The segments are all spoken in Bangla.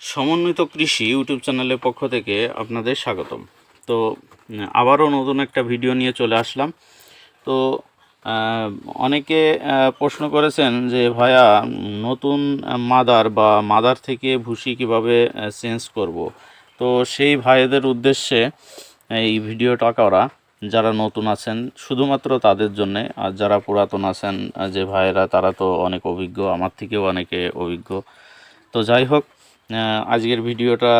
সমন্বিত কৃষি ইউটিউব চ্যানেলের পক্ষ থেকে আপনাদের স্বাগতম। তো আবারও নতুন একটা ভিডিও নিয়ে চলে আসলাম। তো অনেকে প্রশ্ন করেছেন যে, ভাইয়া, নতুন মাদার বা মাদার থেকে ভুসি কীভাবে চেঞ্জ করব? তো সেই ভাইদের উদ্দেশ্যে এই ভিডিওটা করা। যারা নতুন আছেন, শুধুমাত্র তাদের জন্যে। আর যারা পুরাতন আছেন যে ভাইয়েরা, তারা তো অনেক অভিজ্ঞ, আমার থেকেও অনেকে অভিজ্ঞ। তো যাই হোক আজকের ভিডিওটা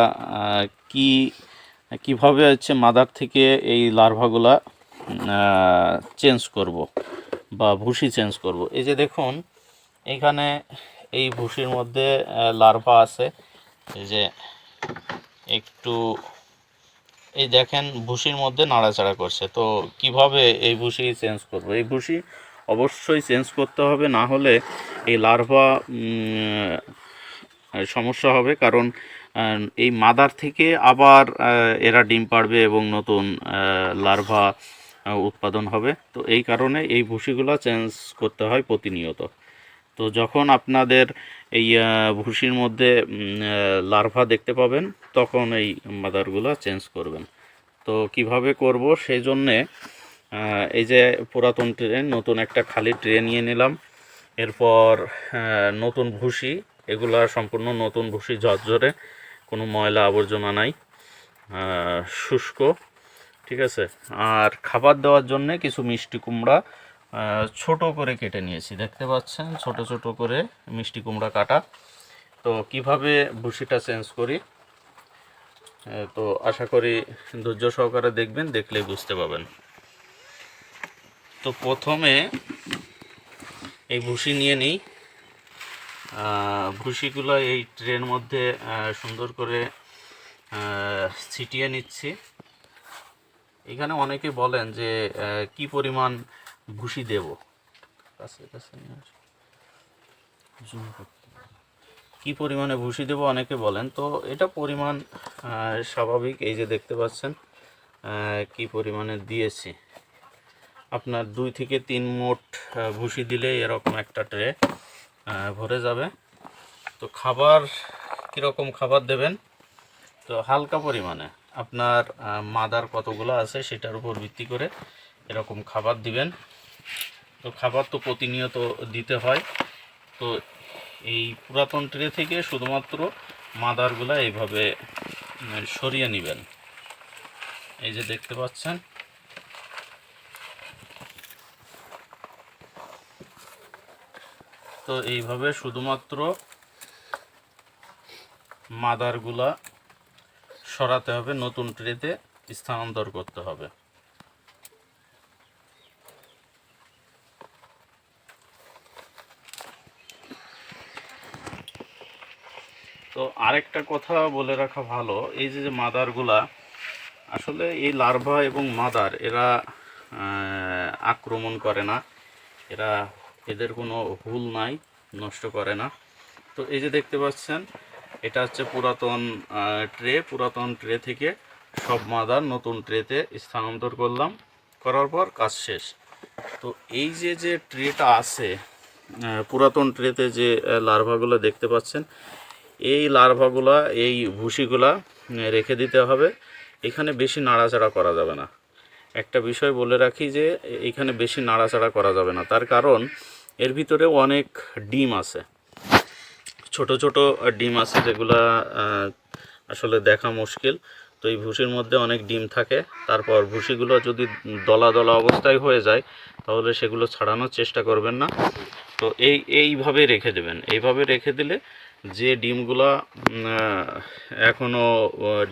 কি, কীভাবে হচ্ছে মাদার থেকে এই লার্ভাগুলা চেঞ্জ করব বা ভুসি চেঞ্জ করব? এই যে দেখুন, এখানে এই ভুসির মধ্যে লার্ভা আছে। এই যে একটু, এই দেখেন ভুসির মধ্যে নাড়াচাড়া করছে। তো কীভাবে এই ভুসি চেঞ্জ করব? এই ভুসি অবশ্যই চেঞ্জ করতে হবে, না হলে এই লার্ভা সমস্যা হবে। কারণ এই মাদার থেকে আবার এরা ডিম পাড়বে এবং নতুন লার্ভা উৎপাদন হবে। তো এই কারণে এই ভুসিগুলো চেঞ্জ করতে হয় প্রতিনিয়ত। তো যখন আপনাদের এই ভুসির মধ্যে লার্ভা দেখতে পাবেন, তখন এই মাদারগুলো চেঞ্জ করবেন। তো কীভাবে করব সেই জন্যে এই যে পুরাতন ট্রেন, নতুন একটা খালি ট্রে নিয়ে নিলাম। এরপর নতুন ভুসি এগুলা সম্পূর্ণ নতুন ভুসি ঝরঝরে, কোনো ময়লা আবর্জনা নাই শুষ্ক, ঠিক আছে? আর খাবার দেওয়ার জন্য কিছু মিষ্টি কুমড়া ছোট করে কেটে নিয়েছি, দেখতে পাচ্ছেন? ছোট ছোট করে মিষ্টি কুমড়া কাটা। তো কীভাবে ভুসিটা চেঞ্জ করি? তো আশা করি ধৈর্য সহকারে দেখবেন, দেখলেই বুঝতে পাবেন তো প্রথমে এই ভুসি নিয়ে নিই। ভুসিগুলো এই ট্রের মধ্যে সুন্দর করে ছিটিয়ে নিচ্ছি। এখানে অনেকে বলেন যে কি পরিমাণ ভুসি দেব? কাছে কাছে। কি পরিমাণে ভুসি দেব অনেকে বলেন। তো এটা পরিমাণ স্বাভাবিক। এই যে দেখতে পাচ্ছেন কি পরিমাণে দিয়েছি। আপনার দুই থেকে তিন মোট ভুসি দিলে এরকম একটা ট্রে। ভরে যাবে। তো খাবার কীরকম খাবার দেবেন? তো হালকা পরিমাণে। আপনার মাদার কতগুলো আছে সেটার উপর ভিত্তি করে এরকম খাবার দিবেন। তো খাবার তো প্রতিনিয়ত দিতে হয়। তো এই পুরাতন ট্রে থেকে শুধুমাত্র মাদারগুলো এইভাবে সরিয়ে নেবেন। এই যে দেখতে পাচ্ছেন তো এইভাবে শুধুমাত্র মাদারগুলা সরাতে হবে, নতুন ট্রেতে স্থানান্তর করতে হবে। তো আরেকটা কথা বলে রাখা ভালো, এই যে যে মাদারগুলা, আসলে এই লার্ভা এবং মাদার, এরা আক্রমণ করে না। এরা এদের কোনো হুল নাই, নষ্ট করে না। তো এই যে দেখতে পাচ্ছেন, এটা হচ্ছে পুরাতন ট্রে পুরাতন ট্রে থেকে সব মাদার নতুন ট্রেতে স্থানান্তর করলাম। করার পর কাজ শেষ। তো এই যে যে ট্রেটা আছে পুরাতন ট্রেতে যে লার্ভাগুলো দেখতে পাচ্ছেন, এই লার্ভাগুলা, এই ভুসিগুলা রেখে দিতে হবে। এখানে বেশি নাড়াচাড়া করা যাবে না। একটা বিষয় বলে রাখি যে, এখানে বেশি নাড়াচাড়া করা যাবে না। তার কারণ এর ভিতরে অনেক ডিম আছে। ছোট ছোট ডিম আছে যেগুলা আসলে দেখা মুশকিল। তো এই ভুসির মধ্যে অনেক ডিম থাকে। তারপর ভুসিগুলো যদি দলা দলা অবস্থায় হয়ে যায় তাহলে সেগুলো ছাড়ানোর চেষ্টা করবেন না। তো এই এইভাবে রেখে দেবেন। এইভাবে রেখে দিলে যে ডিমগুলা উম, আহ, এখনও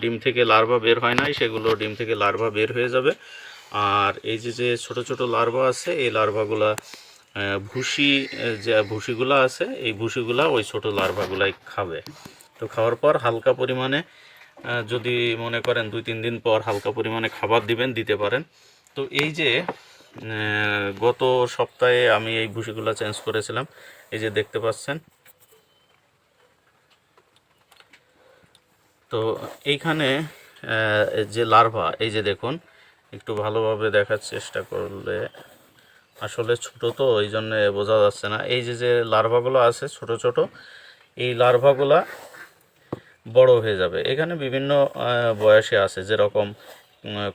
ডিম থেকে লার্ভা বের হয় নাই সেগুলো ডিম থেকে লার্ভা বের হয়ে যাবে। আর এই যে যে ছোট ছোট লার্ভা আছে এই লার্ভাগুলা ভুসি যে ভুসিগুলো আছে, এই ভুসিগুলা ওই ছোট লার্ভাগুলাই খাবে। তো খাওয়ার পর হালকা পরিমাণে যদি মনে করেন দুই তিন দিন পর হালকা পরিমাণে খাবার দিবেন, দিতে পারেন। তো এই যে গত সপ্তাহে আমি এই ভুসিগুলো চেঞ্জ করেছিলাম, এই যে দেখতে পাচ্ছেন। তো এইখানে যে লার্ভা, এই যে দেখুন, একটু ভালোভাবে দেখার চেষ্টা করলে আসলে ছোট তো ওই জন্য বোঝা যাচ্ছে না। এই যে যে লার্ভাগুলো আছে, ছোট ছোট, এই লার্ভাগুলা বড় হয়ে যাবে। এখানে বিভিন্ন বয়সে আছে, যেরকম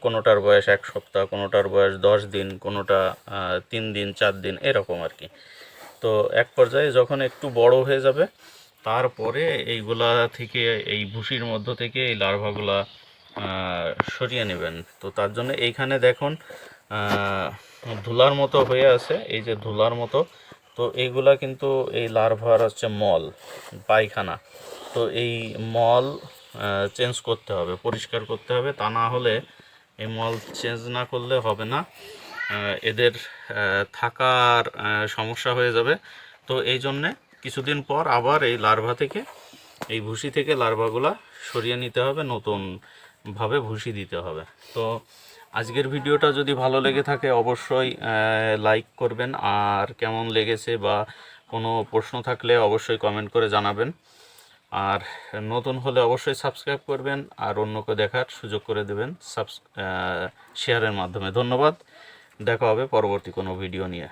কোনোটার বয়স এক সপ্তাহ, কোনোটার বয়স দশ দিন, কোনোটা তিন দিন, চার দিন, এরকম আর কি। তো এক পর্যায়ে যখন একটু বড় হয়ে যাবে, তারপরে এইগুলা থেকে, এই ভুসির মধ্য থেকে এই লার্ভাগুলা সরিয়ে নেবেন। তো তার জন্য এইখানে দেখুন ধুলার মতো হয়ে আছে, এই যে ধুলার মতো। তো এইগুলা কিন্তু এই লার্ভার হচ্ছে মল, পায়খানা। তো এই মল চেঞ্জ করতে হবে, পরিষ্কার করতে হবে। তা না হলে এই মল চেঞ্জ না করলে হবে না। এদের থাকার সমস্যা হয়ে যাবে। তো এই জন্যে কিছুদিন পর আবার এই লার্ভা থেকে, এই ভুসি থেকে লার্ভাগুলা সরিয়ে নিতে হবে। নতুনভাবে ভুসি দিতে হবে। তো আজকের ভিডিওটা যদি ভালো লেগে থাকে, অবশ্যই লাইক করবেন। আর কেমন লেগেছে বা কোনো প্রশ্ন থাকলে অবশ্যই কমেন্ট করে জানাবেন। আর নতুন হলে অবশ্যই সাবস্ক্রাইব করবেন আর অন্যকে দেখার সুযোগ করে দেবেন সাবস শেয়ারের মাধ্যমে। ধন্যবাদ। দেখা হবে পরবর্তী কোনো ভিডিও নিয়ে।